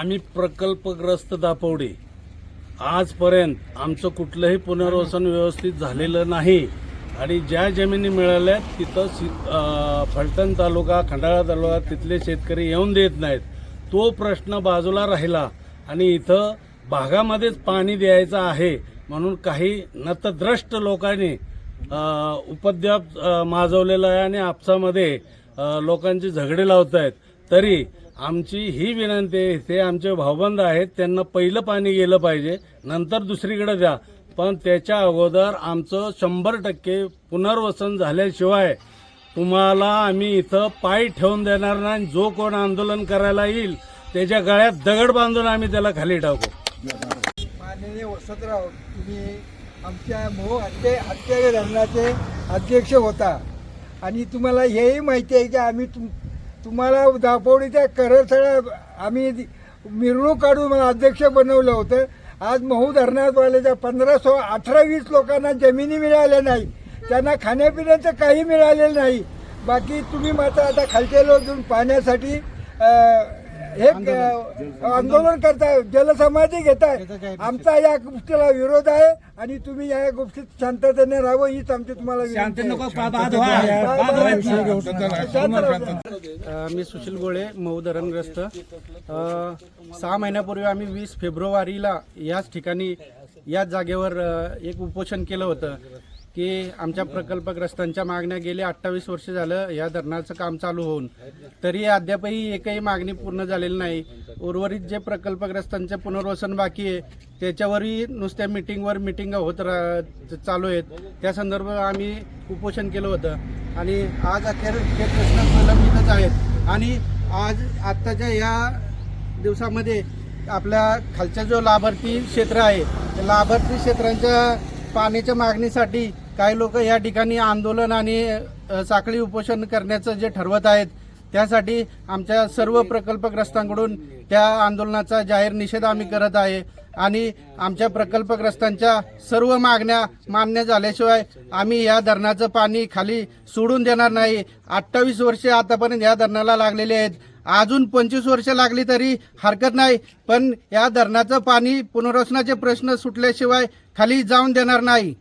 आम्ही प्रकल्पग्रस्त दापवडे आजपर्यंत आमचं कुठलंही पुनर्वसन व्यवस्थित झालेलं नाही. आणि ज्या जमिनी मिळाल्या तिथं सि फलटण तालुका खंडाळा तालुका तिथले शेतकरी येऊन देत नाहीत. तो प्रश्न बाजूला राहिला आणि इथं भागामध्येच पाणी द्यायचं आहे म्हणून काही नतद्रष्ट लोकांनी अं, उपद्व्याप माजवलेला आहे आणि आपसामध्ये लोकांचे झगडे लावत आहेत तरी आमची ही विनंती आहे ते आमचे भाऊबंद आहेत त्यांना पहिलं पाणी गेलं पाहिजे नंतर दुसरीकडे द्या. पण त्याच्या अगोदर आमचं शंभर टक्के पुनर्वसन झाल्याशिवाय तुम्हाला आम्ही इथं पाय ठेवून देणार नाही जो कोण आंदोलन करायला येईल त्याच्या गळ्यात दगड बांधून आम्ही त्याला खाली टाकू. माननीय वसंतराव तुम्ही आमच्या मोह हत्या हत्या धरणाचे अध्यक्ष होता. आणि तुम्हाला हेही माहिती आहे की आम्ही तुम तुम्हाला दापोडीच्या करसळा आम्ही मिरवणूक काढून मला अध्यक्ष बनवलं होतं. आज महू धरणातवाल्याच्या पंधरा सो अठरा वीस लोकांना जमिनी मिळाल्या नाही. त्यांना खाण्यापिण्याचं काही मिळालेलं नाही. बाकी तुम्ही मात्र आता खालचे लोक येऊन पाण्यासाठी अं, हे क- आंदोलन करताय जलसमाधी घेताय. आमचा या गोष्टीला विरोध आहे आणि तुम्ही या गोष्टीत शांततेने राहावं हीच आमची तुम्हाला मी सुशील गोळे मऊ धरणग्रस्त. सहा महिन्यापूर्वी आम्ही वीस फेब्रुवारीला याच ठिकाणी याच जागेवर एक उपोषण केलं होतं. की आमच्या प्रकल्पग्रस्तांच्या मागण्या गेले अठ्ठावीस वर्ष झालं या धरणाचं काम चालू होऊन. तरी अद्यापही एकही मागणी पूर्ण झालेली नाही. उर्वरित जे प्रकल्पग्रस्तांचे पुनर्वसन बाकी आहे त्याच्यावरही नुसत्या मिटिंगवर मिटिंग होत रा चालू आहेत. त्या संदर्भात आम्ही उपोषण केलं होतं. आणि आज अखेर हे प्रश्न प्रलंबितच आहेत. आणि आज आत्ताच्या या दिवसामध्ये आपल्या खालच्या जो लाभार्थी क्षेत्र आहे त्या लाभार्थी क्षेत्रांच्या पाण्याच्या मागणीसाठी काही लोक या ठिकाणी आंदोलन आणि साखळी उपोषण करण्याचं जे ठरवत आहेत त्यासाठी आमच्या सर्व प्रकल्पग्रस्तांकडून त्या आंदोलनाचा जाहीर निषेध आम्ही करत आहे. आणि आमच्या प्रकल्पग्रस्तांच्या सर्व मागण्या मान्य झाल्याशिवाय आम्ही या धरणाचं पाणी खाली सोडून देणार नाही. अठ्ठावीस वर्षे आतापर्यंत या धरणाला लागलेले आहेत. अजून पंचवीस वर्ष लागली तरी हरकत नाही. पण या धरणाचं पाणी पुनर्वसनाचे प्रश्न सुटल्याशिवाय खाली जाऊन देणार नाही.